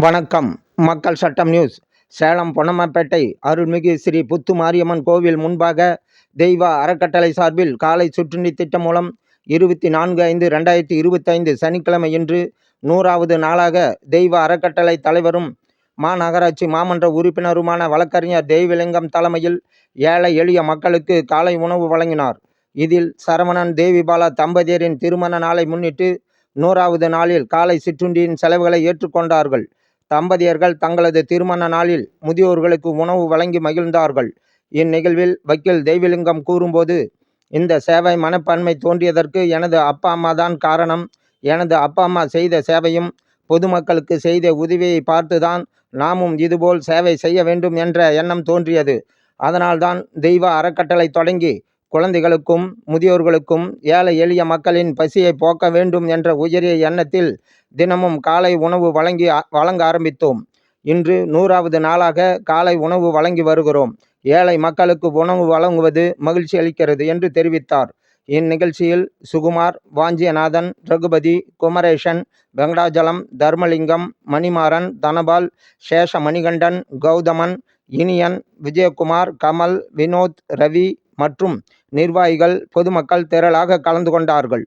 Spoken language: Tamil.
வணக்கம். மக்கள் சட்டம் நியூஸ். சேலம் பொன்னம்மாப்பேட்டை அருள்மிகு ஸ்ரீ புத்து மாரியம்மன் கோவில் முன்பாக தெய்வ அறக்கட்டளை சார்பில் காலை சுற்றுலி திட்டம் மூலம் இருபத்தி நான்கு ஐந்து ரெண்டாயிரத்தி இருபத்தைந்து சனிக்கிழமை இன்று நூறாவது நாளாக தெய்வ அறக்கட்டளை தலைவரும் மாநகராட்சி மாமன்ற உறுப்பினருமான வழக்கறிஞர் தெய்வலிங்கம் தலைமையில் ஏழை எளிய மக்களுக்கு காலை உணவு வழங்கினார். இதில் சரவணன் தேவிபாலா தம்பதியரின் திருமண நாளை முன்னிட்டு நூறாவது நாளில் காலை சிற்றுண்டியின் செலவுகளை ஏற்றுக்கொண்டார்கள். தம்பதியர்கள் தங்களது திருமண நாளில் முதியோர்களுக்கு உணவு வழங்கி மகிழ்ந்தார்கள். இந்நிகழ்வில் வக்கீல் தெய்வலிங்கம் கூறும்போது இந்த சேவை மனப்பான்மை தோன்றியதற்கு எனது அப்பா அம்மா தான் காரணம். எனது அப்பா அம்மா செய்த சேவையும் பொதுமக்களுக்கு செய்த உதவியை பார்த்துதான் நாமும் இதுபோல் சேவை செய்ய வேண்டும் என்ற எண்ணம் தோன்றியது. அதனால்தான் தெய்வ அறக்கட்டளை தொடங்கி குழந்தைகளுக்கும் முதியோர்களுக்கும் ஏழை எளிய மக்களின் பசியை போக்க வேண்டும் என்ற உயரிய எண்ணத்தில் தினமும் காலை உணவு வழங்கி வழங்க ஆரம்பித்தோம். இன்று நூறாவது நாளாக காலை உணவு வழங்கி வருகிறோம். ஏழை மக்களுக்கு உணவு வழங்குவது மகிழ்ச்சி அளிக்கிறது என்று தெரிவித்தார். இந்நிகழ்ச்சியில் சுகுமார் வாஞ்சியநாதன் ரகுபதி குமரேஷன் வெங்கடாஜலம் தர்மலிங்கம் மணிமாறன் தனபால் சேஷ மணிகண்டன் கௌதமன் இனியன் விஜயகுமார் கமல் வினோத் ரவி மற்றும் நிர்வாகிகள் பொதுமக்கள் திரளாக கலந்து கொண்டார்கள்.